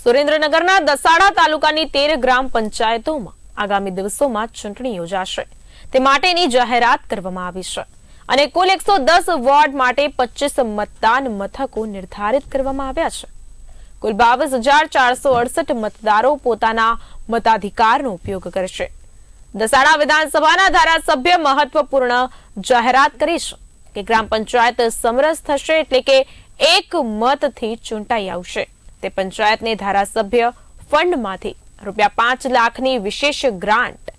સુરેન્દ્રનગરના દસાડા તાલુકાની તેર ગ્રામ પંચાયતોમાં આગામી દિવસોમાં ચૂંટણી યોજાશે. તે માટેની જાહેરાત કરવામાં આવી છે. અને કુલ એકસો દસ વોર્ડ માટે પચીસ મતદાન મથકો નિર્ધારિત કરવામાં આવ્યા છે. કુલ બાવીસ હજાર ચારસો અડસઠ મતદારો પોતાના મતાધિકારનો ઉપયોગ કરશે. દસાડા વિધાનસભાના ધારાસભ્ય મહત્વપૂર્ણ જાહેરાત કરી છે કે ગ્રામ પંચાયત સમરસ થશે એટલે કે એક મતથી ચૂંટાઈ આવશે. તે પંચાયતને ધારાસભ્ય ફંડમાંથી રૂપિયા પાંચ લાખની વિશેષ ગ્રાન્ટ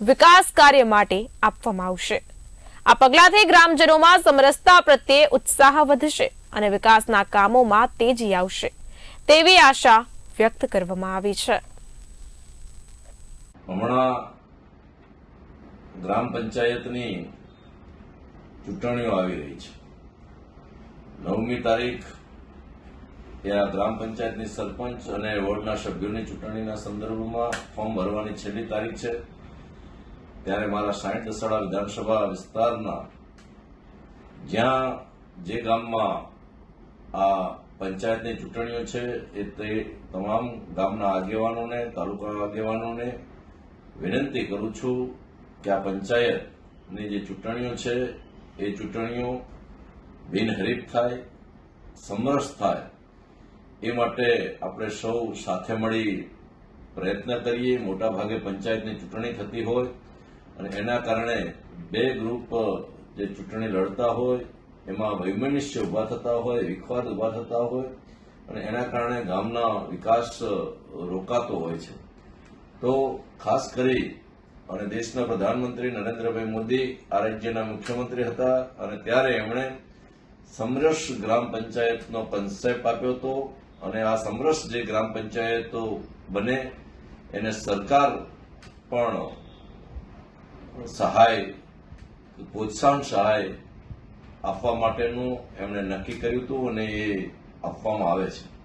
વિકાસ કાર્ય માટે આપવામાં આવશે. આ પગલાથી ગ્રામજનોમાં સમરસતા પ્રત્યે ઉત્સાહ વધશે અને વિકાસના કામોમાં તેજી આવશે તેવી આશા વ્યક્ત કરવામાં આવી છે. હમણાં ગ્રામ પંચાયતની ચૂંટણીઓ આવી રહી છે. નવમી તારીખ એ આ ગ્રામ પંચાયતની સરપંચ અને વોર્ડના સભ્યોની ચૂંટણીના સંદર્ભમાં ફોર્મ ભરવાની છેલ્લી તારીખ છે. ત્યારે મારા સાઠ દસાડા વિધાનસભા વિસ્તારના જ્યાં જે ગામમાં આ પંચાયતની ચૂંટણીઓ છે, એ તે તમામ ગામના આગેવાનોને, તાલુકા આગેવાનોને વિનંતી કરું છું કે આ પંચાયતની જે ચૂંટણીઓ છે, એ ચૂંટણીઓ બિનહરીફ થાય, સમરસ થાય એ માટે આપણે સૌ સાથે મળી પ્રયત્ન કરીએ. મોટા ભાગે પંચાયતની ચૂંટણી થતી હોય અને એના કારણે બે ગ્રુપ, જે ચૂંટણી લડતા હોય, એમાં વૈમનિષ્ય ઊભા થતા હોય, વિખવાદ ઊભા થતા હોય અને એના કારણે ગામના વિકાસ રોકાતો હોય છે. તો ખાસ કરી અને દેશના પ્રધાનમંત્રી નરેન્દ્રભાઈ મોદી આ રાજ્યના મુખ્યમંત્રી હતા અને ત્યારે એમણે સમરસ ગ્રામ પંચાયતનો કન્સેપ્ટ આપ્યો હતો. અને આ સમરસ જે ગ્રામ પંચાયતો બને, એને સરકાર પણ સહાય, પ્રોત્સાહન સહાય આપવા માટેનું એમણે નક્કી કર્યું હતું અને એ આપવામાં આવે છે.